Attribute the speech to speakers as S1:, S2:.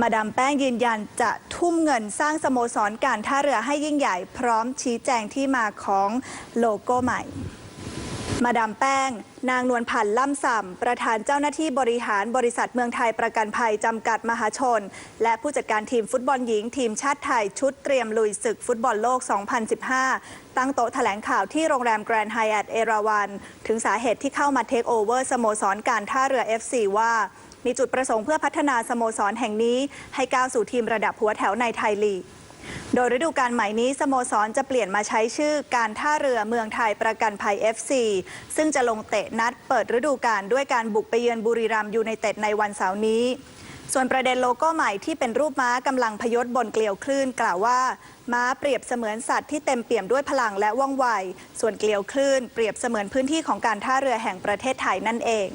S1: มาดามแป้งยืนยันจะทุ่มเงินสร้างสโมสรการท่าเรือให้ยิ่งใหญ่พร้อมชี้แจงที่มาของโลโก้ใหม่ มาดามแป้ง นางนวลพันธ์ล่ำส่ำประธานเจ้าหน้าที่บริหารบริษัทเมืองไทยประกันภัยจำกัดมหาชน และผู้จัดการทีมฟุตบอลหญิงทีมชาติไทยชุดเตรียมลุยศึกฟุตบอลโลก 2015 ตั้งโต๊ะแถลงข่าวที่โรงแรมแกรนด์ไฮแอทเอราวัน ถึงสาเหตุที่เข้ามาเทคโอเวอร์สโมสรการท่าเรือ FC ว่า มีจุดประสงค์เพื่อพัฒนาสโมสรแห่งนี้ ให้ก้าวสู่ทีมระดับหัวแถวในไทยลีก โดยฤดูกาลใหม่นี้สโมสรจะเปลี่ยนมาใช้ชื่อการท่าเรือเมืองไทยประกันภัย FC ซึ่งจะลงเตะนัดเปิดฤดูกาลด้วยการบุกไปเยือนบุรีรัมย์ยูไนเต็ดในวันเสาร์นี้ส่วนประเด็นโลโก้ใหม่ที่เป็นรูปม้ากำลังพยศบนเกลียวคลื่นกล่าวว่า ม้าเปรียบเสมือนสัตว์ที่เต็มเปี่ยมด้วยพลังและว่องไว ส่วนเกลียวคลื่นเปรียบเสมือนพื้นที่ของการท่าเรือแห่งประเทศไทยนั่นเอง